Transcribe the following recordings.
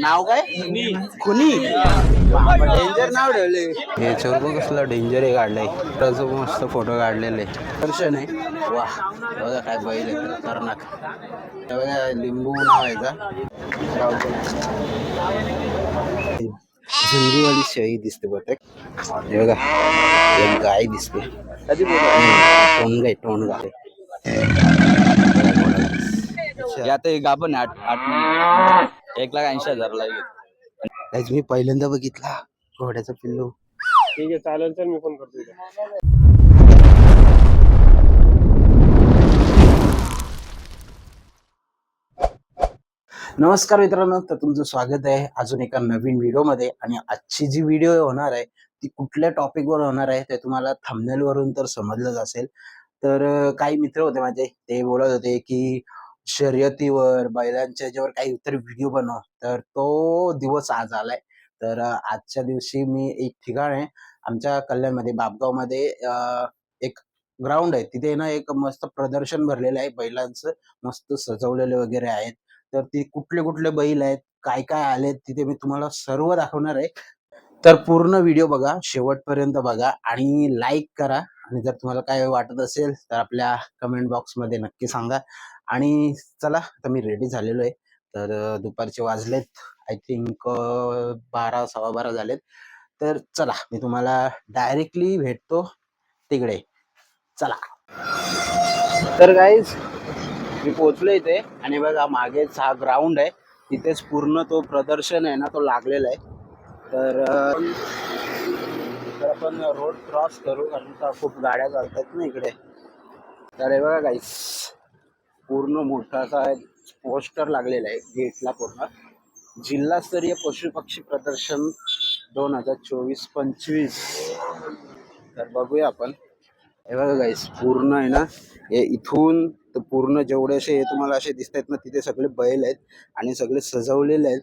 नाव काय? खुनी. डेंजर नाव ठेवले. याच्यावर बघ कसलं डेंजर आहे काढलंय. त्याचं मस्त फोटो काढलेले. दर्शन आहे. वा बघा काय बैल खतरनाक. हे बघा लिंबू नाव आहे का झुंजीवाली शेळी दिसते बहुतेक. हे बघा. एक गाय दिसते. कधी टोनगा आहे टोनगा आता एक आपण आठ आठ. एक लाख ऐंशी हजार लागेल Guys, मी पहिल्यांदा बघितला. घोड्याचा पिल्लू. ठीक आहे चालेल तर मी फोन करतो. नमस्कार मित्रांनो तर तुमचं स्वागत आहे. अजून एका नवीन व्हिडिओमध्ये आणि आजची जी व्हिडिओ होणार आहे ती कुठल्या टॉपिकवर होणार आहे ते तुम्हाला thumbnail वरून तर समजलंच असेल. तर काही मित्र होते माझे ते बोलत होते की शर्यतीवर बैलांच्या याच्यावर काही तर व्हिडिओ बनव. तर तो दिवस आज आलाय. तर आजच्या दिवशी मी एक ठिकाण आहे. आमच्या कल्याणमध्ये बापगावमध्ये एक ग्राउंड आहे. तिथे ना एक मस्त प्रदर्शन भरलेलं आहे. बैलांचं मस्त सजवलेले वगैरे आहेत. तर ती कुठले कुठले बैल आहेत काय काय आलेत तिथे मी तुम्हाला सर्व दाखवणार आहे. तर पूर्ण व्हिडिओ बघा. शेवटपर्यंत बघा आणि लाईक करा. आणि जर तुम्हाला काय वाटत असेल तर आपल्या कमेंट बॉक्समध्ये नक्की सांगा. आणि चला आता मी रेडी झालेलो आहे. तर दुपारचे वाजलेत. आय थिंक बारा सव्वा बारा झालेत. तर चला मी तुम्हाला डायरेक्टली भेटतो तिकडे. चला. तर गाईज मी पोचलो इथे. आणि बघा मागेच हा ग्राउंड आहे. तिथेच पूर्ण तो प्रदर्शन आहे ना तो लागलेला आहे. तर तर आपण रोड क्रॉस करू कारण का खूप गाड्या चालतात ना इकडे. तर हे बघा गाईस पूर्ण मोठा असा पोस्टर लागलेला आहे गेटला पूर्ण. जिल्हास्तरीय पशुपक्षी प्रदर्शन दोन हजार चोवीस पंचवीस. तर बघूया आपण. हे बघा गाईस पूर्ण आहे ना? हे इथून तर पूर्ण जेवढे असे हे तुम्हाला असे दिसत आहेत ना तिथे सगळे बैल आहेत आणि सगळे सजवलेले आहेत.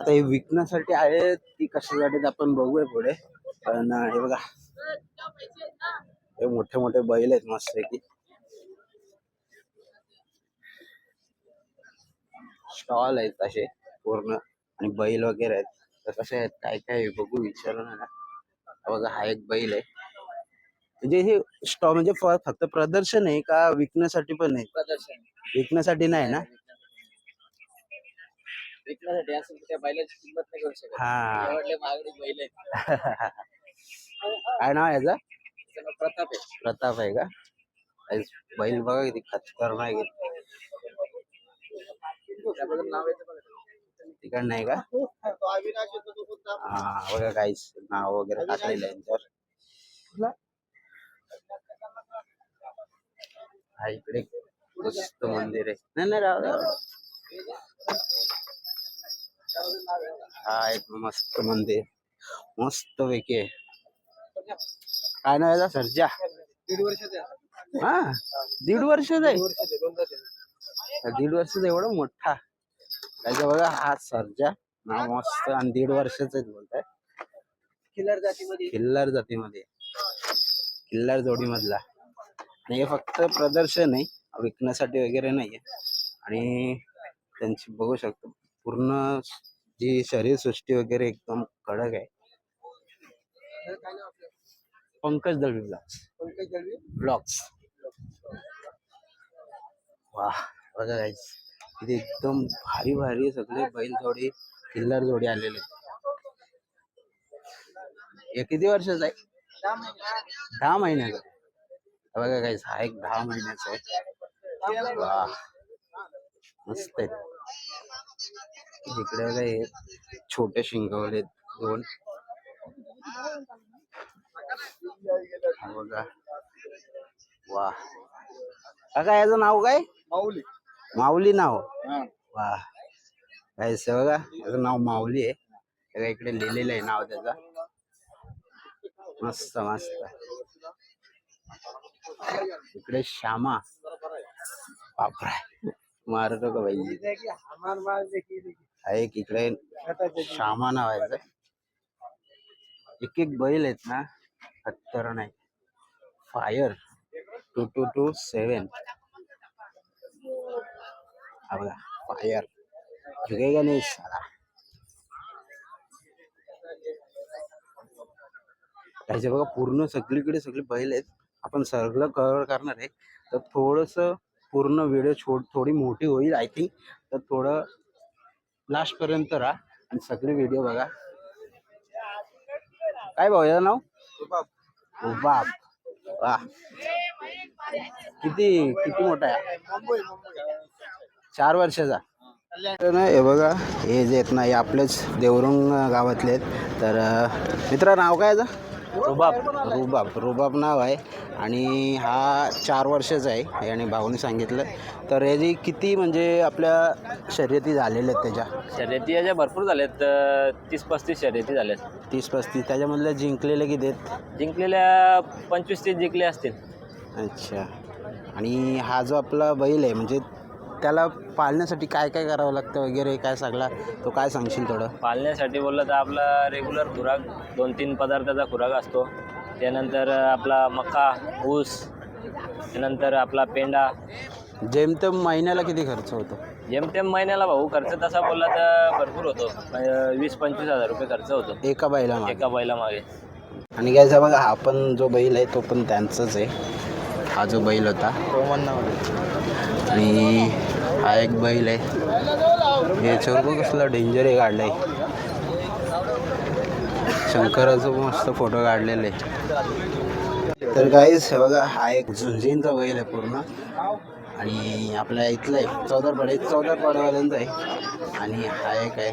आता हे विकण्यासाठी आहेत की कशासाठी आपण बघूया पुढे. पण हे बघा. हे मोठे मोठे बैल आहेत मस्त की स्टॉल आहेत असे पूर्ण आणि बैल वगैरे आहेत. तर कसे आहेत काय काय बघू विचारू ना बघा हा एक बैल आहे. म्हणजे हे स्टॉल म्हणजे फक्त प्रदर्शन आहे का विकण्यासाठी पण आहे? प्रदर्शन विकण्यासाठी नाही ना? विकण्यासाठी असेल त्या बैलाची किंमत नाही करू शकत. हा. एवढले महागडे बैल आहेत. काय नाव आहे याचं? प्रताप आहे. प्रताप आहे का? आई, बैल बघा किती खतरनाक आहे. त्याबद्दल नाव येतं बघा. तिकडं नाही का? हा बघा काहीच नाव वगैरे टाकलेलं आहे यांच्यावर. हा इकडे मस्त मंदिर आहे. नाही नाही राव राव. हा एक मस्त मंदिर. मस्त पैकी. काय नाव आहे याचं? सर्जा. दीड वर्षाचा हा दीड वर्षाचा आहे? दीड वर्षाचा एवढा मोठा. त्याच्या बघा हा सर्जा. नाव मस्त आणि दीड वर्षाचा बोलताय. किल्लार जातीमध्ये. किल्लार जातीमध्ये. किल्लार जोडी मधला आणि हे फक्त प्रदर्शन आहे विकण्यासाठी वगैरे नाहीये. आणि त्यांची बघू शकतो. पूर्ण जी शरीर सृष्टी वगैरे एकदम कडक आहे. पंकज दळवी ब्लॉग्स. पंकज दळवी? ब्लॉग्स. वा बघा guys. इथे एकदम भारी भारी सगळे बैल जोडी किल्लार जोडी आलेले. हे किती वर्षाचा आहे? दहा महिन्याचा बघा गाईस हा एक दहा महिन्याचा आहे. वा. मस्त आहे. इकडे बघा हे छोटे शिंगवले दोन. बघा. वा. काका याचं नाव काय? माऊली. माऊली नाव? हा. वा. काय बघा? याचं नाव माऊली आहे. बघा इकडे लिहिलेलं आहे नाव त्याचं. मस्त मस्त. इकडे श्यामा. बापरे. मारतो का बाई? एक इकडे श्यामा नावायचा एक एक बैल आहेत ना हत्तर नाही five two two two seven five बघा फायर जुगे गणेश त्याचे बघा पूर्ण सगळीकडे सगळे बैल आहेत. आपण सगळं कव्हर करणार आहे. तर थोडस पूर्ण व्हिडिओ थोडी मोठी होईल आय थिंक तर थोडं लास्ट पर्यंत राहा आणि सगळे व्हिडिओ बघा. काय भाऊ याचं नाव? बाप वा. किती किती मोठा आहे? चार वर्षाचा. ना हे बघा हे जे आहेत ना हे आपलेच देवरुंग गावातले आहेत. तर मित्र नाव काय याचं? रुबाब रुबाब. रुबाब नाव आहे आणि हा चार वर्षाचा आहे याने भाऊने सांगितलं. तर याची किती म्हणजे आपल्या शर्यती झालेल्या आहेत त्याच्या? शर्यती याच्या भरपूर झाल्यात तीस पस्तीस शर्यती झाल्यात. तीस पस्तीस. त्याच्यामधल्या जिंकलेले किती आहेत? जिंकलेल्या पंचवीस तीस जिंकले असतील. अच्छा. आणि हा जो आपला बैल आहे म्हणजे त्याला पाळण्यासाठी काय काय करावं लागतं वगैरे काय सगळा तो काय सांगशील थोडं? पाळण्यासाठी बोललं तर आपला रेग्युलर खुराक दोन तीन पदार्थाचा खुराक असतो. त्यानंतर आपला मका ऊस त्यानंतर आपला पेंडा जेमतेम महिन्याला किती खर्च होतो? जेमतेम महिन्याला भाऊ खर्च तसा बोलला तर भरपूर होतो. म्हणजे वीस पंचवीस हजार रुपये खर्च होतो. एका बैला एका बैला मागे. आणि काय बघा हा पण जो बैल आहे तो पण त्यांचाच आहे. हा जो बैल होता. आणि हा एक बैल आहे. याच्यावर बघ कसला डेंजर आहे काढलाय. शंकराचं मस्त फोटो काढलेले तर काहीच बघा हा एक झुंजींचा बैल आहे पूर्ण. आणि आपल्या इथलं आहे चौदार एक चौदा पाड्यावाल्यांचा आहे. आणि हा एक आहे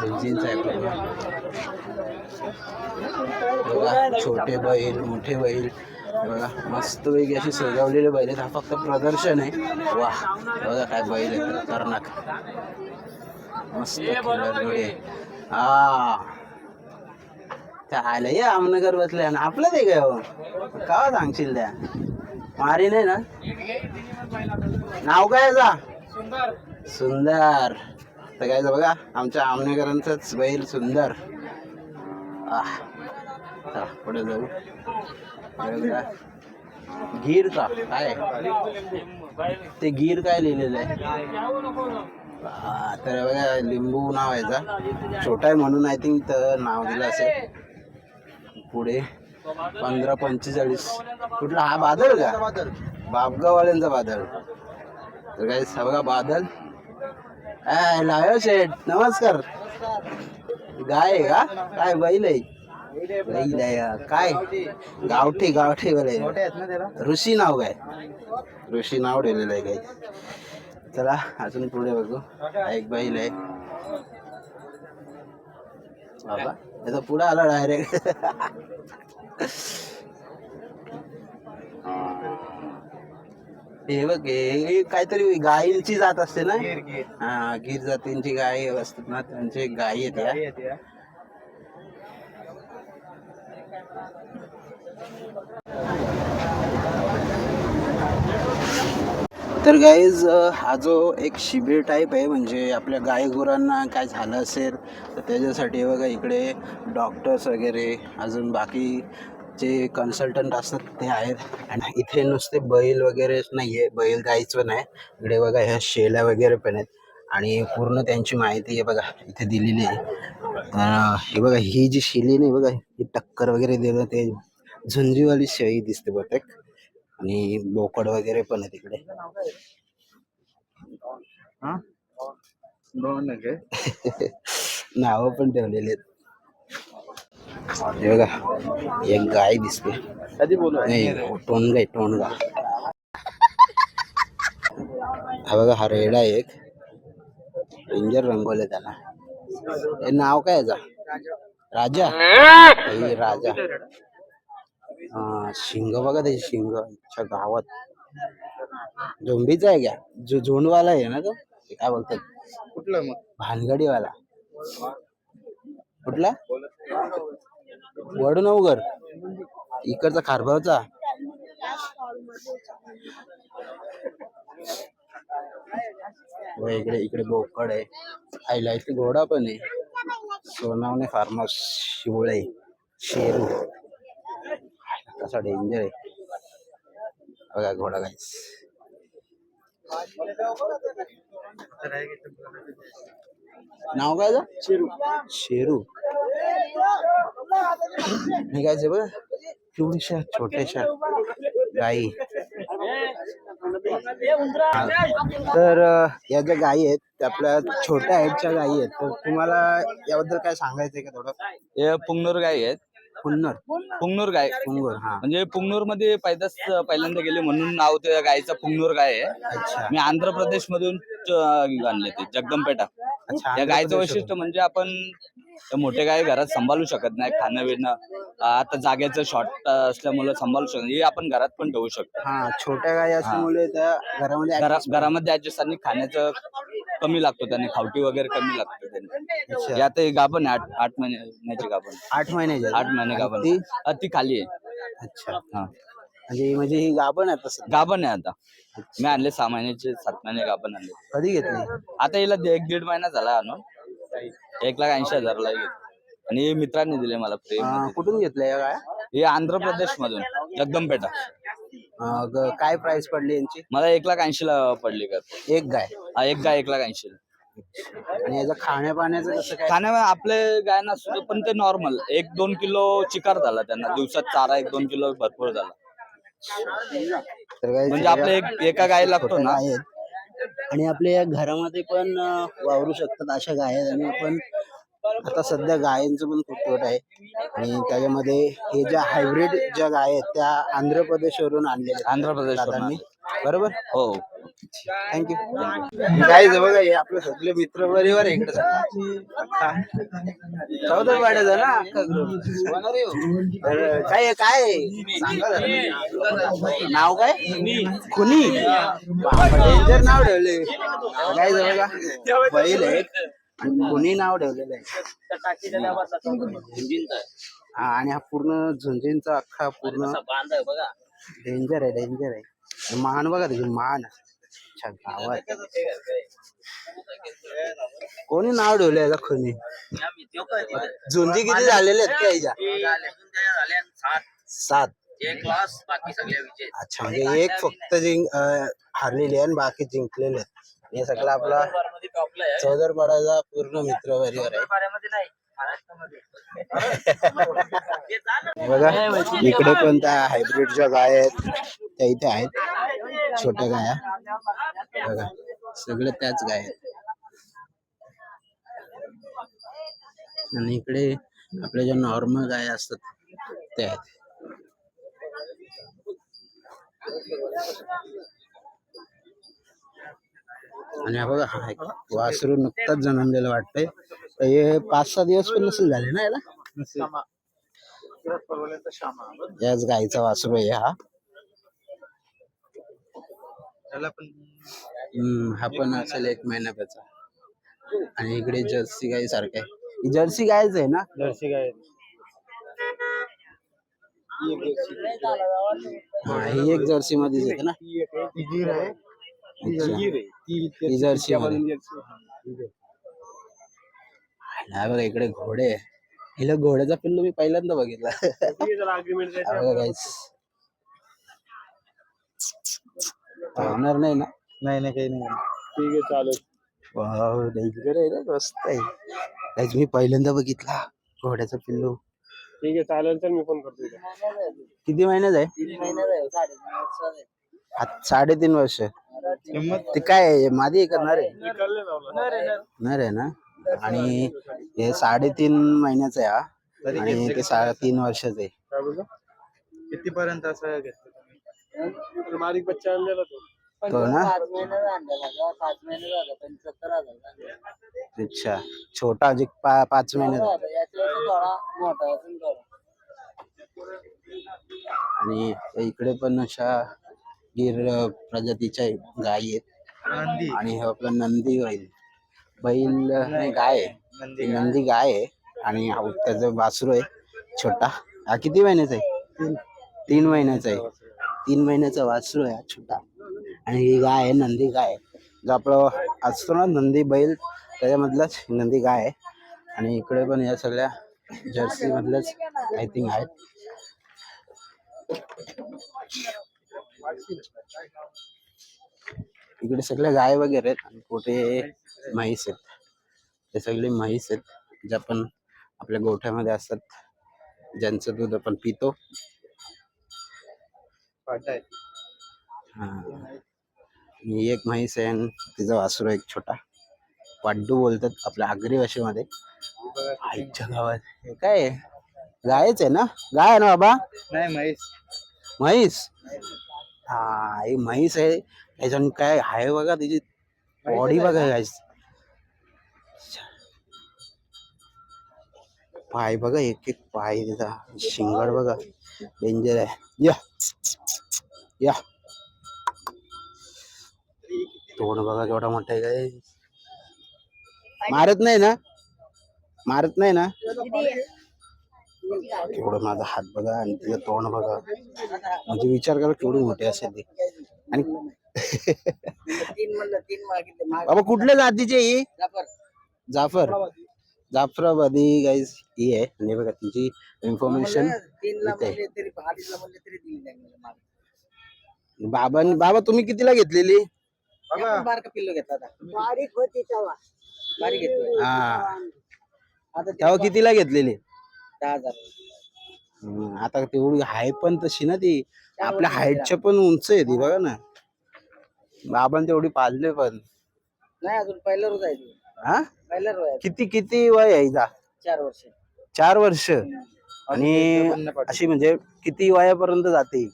झुंजींचा आहे पूर्ण. बघा छोटे बैल मोठे बैल. बघा मस्त पैकी अशी सजवलेले बैल आहेत. हा फक्त प्रदर्शन आहे. वा बघा काय बैल आहे खतरनाक. मस्त खिलारगडे हा. त्या आलं या अमनगर बसले. आणि आपलं ते काय हो? का सांगशील त्या? मारी नाही ना? नाव काय याचा? सुंदर. तर काय बघा आमच्या आमनेकरांचाच बैल सुंदर. पुढे जाऊ. गीर का? काय? ते गीर काय लिहिलेलं आहे? हा, तर बघा लिंबू नाव आहे याचा. छोटा आहे म्हणून आय थिंक तर नाव दिलं असेल. पुढे पंधरा पंचेचाळीस. कुठला? हा बादल का? बापगाववाल्यांचा बादल. तर काय हा बघा बादल. काय लायो शेठ. नमस्कार. गाय आहे का? काय बैल आहे? का? काय? गावठी गावठी आहे ऋषी नाव काय? ऋषी नाव ठेवलेलं आहे काही. चला अजून पुढे बघू. एक बैल आहे. बाबा याचा पुढे आला डायरेक्ट हे बघ हे काहीतरी गायींची जात असते ना? हा गीर जातींची गाय असतात ना त्यांची गायी आहेत या तर गाईज हा जो एक शिबिर टाईप आहे म्हणजे आपल्या गाय गुरांना काय झालं असेल तर त्याच्यासाठी बघा इकडे डॉक्टर्स वगैरे अजून बाकी जे कन्सल्टंट असतात ते आहेत. आणि इथे नुसते बैल वगैरेच नाही आहे बैल गाईच पण आहे. इकडे बघा ह्या शेल्या वगैरे पण आहेत. आणि पूर्ण त्यांची माहिती आहे बघा इथे दिलेली आहे. तर हे बघा ही जी शिली नाही बघा ही टक्कर वगैरे देणं ते झुंजीवाली शेळी दिसते बहुतेक. आणि बोकड वगैरे पण आहे तिकडे. नाव पण ठेवलेले आहेत. हे बघा एक गाय दिसते. नाही टोणगा आहे टोणगा हा बघा हा रेडा आहे एक. डेंजर रंगवले त्याला. हे नाव काय याचा? राजा? हे राजा. हा शिंग बघा त्याची शिंग अच्छा गावात. झोंबीचा आहे का जो झोंडवाला आहे ना तो? ते काय बोलतात? कुठला मग? भानगडीवाला. कुठला? वडनवगर इकडचा खारभावचा. व इकडे इकडे बोकड आहे. आईला इथे घोडा पण आहे. सोनावणे फार्मस शिवळे शेरू. कसा डेंजर आहे. बघा घोडा गाईस नाव काय शेरू. शेरू. निघायचे बघ. केवढीशा छोट्याशा. गाई. तर या ज्या गायी आहेत त्या आपल्या छोट्या आहेत गायी आहेत तर तुम्हाला याबद्दल काय सांगायचंय का थोडं? हे पुंगनूर गाय आहेत. पुन्नर पुंगनूर गाय पुंगूर हा. म्हणजे पुंगनूरमध्ये पैदास पहिल्यांदा गेले म्हणून नाव त्या गायचं पुंगनूर गाय आहे. अच्छा. मी आंध्र प्रदेश मधून आणले ते जगदमपेटा अच्छा या आंध्र गायचं वैशिष्ट्य म्हणजे आपण त्या मोठ्या गाय घरात सांभाळू शकत नाही खाणं पिणं. आता जागेचं शॉर्ट असल्यामुळे सांभाळू शकत. हे आपण घरात पण ठेवू शकतो. हा छोट्या गायी असल्यामुळे त्या घरामध्ये घरा- घरामध्ये ऍडजस्ट आणि खाण्याचं कमी लागतो त्याने. खावटी वगैरे कमी लागतो त्याने. हे आता हे गाभण आहे आठ आठ महिन्याची गाभण. आठ महिन्याची आठ महिने गाभण. ती? अ, ती खाली आहे. अच्छा. हा. म्हणजे म्हणजे ही गाभण आहे तसं गाभण आहे आता. मी आणले सहा महिन्याचे सात महिने गाभण आणले. कधी घेतली? आता हिला दे- एक दीड महिना झाला आणून. एक लाख ऐंशी हजारला घेतली. आणि मित्रांनी दिले मला अं, कुठून घेतल्या या गाया हे आंध्र प्रदेश मधून जगदमपेटा अं, ग- काय प्राइस पडली यांची? मला एक लाख ऐंशी ला पडली का? एक गाय. हा, एक गाय एक लाख ऐंशी आणि याचं खाण्यापाण्याचं कसं काय? खाण्या आपले गाय नसतो पण ते नॉर्मल एक दोन किलो चिकार झाला त्यांना. दिवसात चारा एक दोन किलो भरपूर झाला. तर म्हणजे आपल्या एक एका गाय लागतो छोट्या ना. गाय आहेत. आणि आपल्या या घरामध्ये पण वावरू शकतात अशा गाय आहेत आणि आपण आता सध्या गायांचं पण खूप तोट आहे. आणि त्याच्यामध्ये हे ज्या हायब्रिड ज्या गाय आहेत त्या आंध्र प्रदेशवरून आणलेल्या आंध्र प्रदेश बरोबर? हो. थँक्यू काय बघा हे आपले सगळे मित्र परिवार आहे इकडे. चौदा अख्खा group. तर काय आहे, काय आहे? नाव काय? खुनी. डेंजर नाव ठेवले काय बघा बैल आहे आणि खुनी नाव ठेवलेलं आहे. हा आणि हा पूर्ण झुंजींचा अख्खा पूर्ण डेंजर आहे डेंजर आहे. मान बघा त्याची मान. अच्छा गावात. कोणी नाव ठेवलं याला खुनी झुंजी किती झालेले आहेत का याच्या? सात. अच्छा म्हणजे एक फक्त जिंक अं, हारलेली आहे आणि बाकी जिंकलेले आहेत. हे सगळं आपला चौदरपाडाचा पूर्ण मित्र परिवार आहे. बघा इकडे पण त्या हायब्रिडच्या गाय आहेत त्या इथे आहेत. छोट्या गाया. बघा सगळे त्याच गाय आहेत. आणि इकडे आपल्या ज्या नॉर्मल गाय असतात त्या आहेत. आणि हा बघा वासरू नुकताच जन्मलेलं वाटतंय. हे पाच सहा दिवस पण नसेल झाले ना याला? याच गाईचा वासरू आहे हा. हा पण असेल एक महिन्याचा. आणि इकडे जर्सी गाई सारखं आहे. जर्सी गायच आहे ना? जर्सी गाय. हा ही एक जर्सी मध्येच येते ना. ही जर्सी मध्ये नाही बघा इकडे घोडे. हिला घोड्याचा पिल्लू मी पहिल्यांदा बघितला. अग्रीमेंट हा बघा गाईस होणार नाही ना? नाही नाही काही नाही. ठीक आहे चालेल. वाव डेंजर आहे ना मस्त आहे. गाईस मी पहिल्यांदा बघितला घोड्याचा पिल्लू. ठीक आहे चालेल तर मी फोन करतो तुला किती महिन्यात आहे? आत- साडेतीन वर्ष. ते काय आहे? मादी करणार आहे? निकालले लावला. नर आहे ना? आणि हे साडेतीन महिन्याचं आहे हा. आणि ते सा- तीन वर्षाचं. आहे किती पर्यंत असं घेतलं बारीक बच्चा आणलेला तो. तो ना? अच्छा छोटा अजून पा- पाच महिन्याचा आणि इकडे पण अशा गिर प्रजातीच्या गायी आहेत. आणि हे आपलं नंदी बैल बैल नाही गाय. आहे. नंदी गाय. आहे. आणि हा त्याचं वासरू आहे छोटा. हा किती महिन्याचा आहे? तीन. महिन्याचा आहे. तीन महिन्याचा वासरू आहे हा छोटा. आणि ही गाय आहे नंदी गाय जो आपलं असतो ना नंदी बैल त्याच्यामधलाच नंदी गाय आहे. आणि इकडे पण या सगळ्या जर्सी मधल्याच आय थिंक आहेत. इकडे सगळ्या गाय वगैरे आहेत. आणि कुठे म्हैस आहेत ते सगळे म्हैस आहेत ज्या पण आपल्या गोठ्यामध्ये असतात ज्यांचं दूध आपण पितो. हा. आणि एक म्हैस आहे आणि तिचा वासरू एक छोटा. पाड्डू बोलतात आपल्या आगरी भाषेमध्ये हे आईच्या गावात. हे काय? गायच आहे ना? गाय आहे ना बाबा? नाही म्हैस म्हैस हा ही म्हैस आहे. त्याच्यानं काय आहे बघा तिची बॉडी बघा गाईस पाय बघा एक एक पाय तिचा शिंगड बघा. डेंजर आहे. या. या. तोंड बघा केवढा मोठा आहे काय मारत नाही ना? मारत नाही ना? केवढं माझा हात बघा आणि तिचं तोंड बघा. म्हणजे विचार करा केवढी मोठी असेल ती. आणि बाबा कुठल्या जातीची ही? जाफर? जाफराबादी. गाईज ही आहे. आणि बघा तिची इन्फॉर्मेशन बाबा बाबा तुम्ही कितीला घेतलेली? बघा. बारीक होती. तेव्हा. बारीक घेतली हा. तेव्हा कितीला घेतलेली? दहा हजार. हम्म, आता तेवढी हाय पण तशी ना ती. आपल्या हाईटच्या पण उंच आहे ती बघा ना. बाबांनी तेवढी पाळले पण. नाही अजून पहिला रोज आहे. हा? किती किती वय आहे हिचा? चार वर्ष. चार वर्ष. आणि. अशी म्हणजे किती वयापर्यंत जाते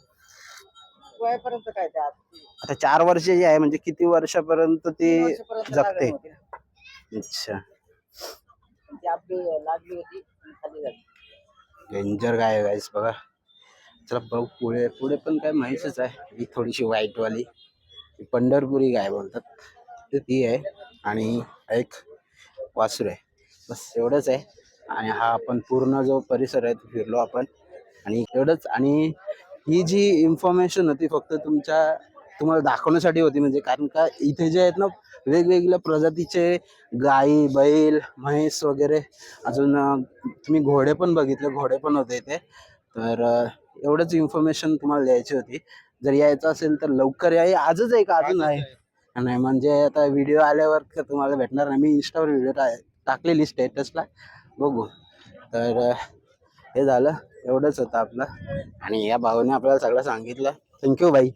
वयापर्यंत काय ते आत- आता चार वर्षाची आहे म्हणजे किती वर्षापर्यंत ती जगते? लागण होती. ना. अच्छा. ती आपली लागली होती आणि खाली झाली. डेंजर गाय आहे गाईस बघा. चला बघ पुढे पुढे पण काय माहीतच आहे. ही थोडीशी white वाली. ही पंढरपुरी गाय बोलतात. तर ती आहे. आणि एक वासरू आहे. बस एवढंच आहे. आणि हा आपण पूर्ण जो परिसर आहे तो फिरलो आपण. आणि एवढंच. आणि ही जी इन्फॉर्मेशन होती फक्त तुमच्या तुम्हाला दाखवण्यासाठी होती म्हणजे कारण का इथे जे आहेत ना वेगवेगळ्या प्रजातीचे गाई बैल म्हैस वगैरे. अजून तुम्ही घोडे पण बघितले. घोडे पण होते इथे. तर एवढंच इन्फॉर्मेशन तुम्हाला द्यायची होती. जर यायचं असेल तर लवकर या. आजच आहे का? अजून आहे. नाही म्हणजे आता व्हिडिओ आल्यावर का तुम्हाला भेटणार नाही. मी इंस्टावर व्हिडिओ टा टाकलेली स्टेटसला बघू. तर हे झालं. एवढंच होतं आपलं. आणि या भावाने आपल्याला सगळं सांगितलं. थँक्यू बाई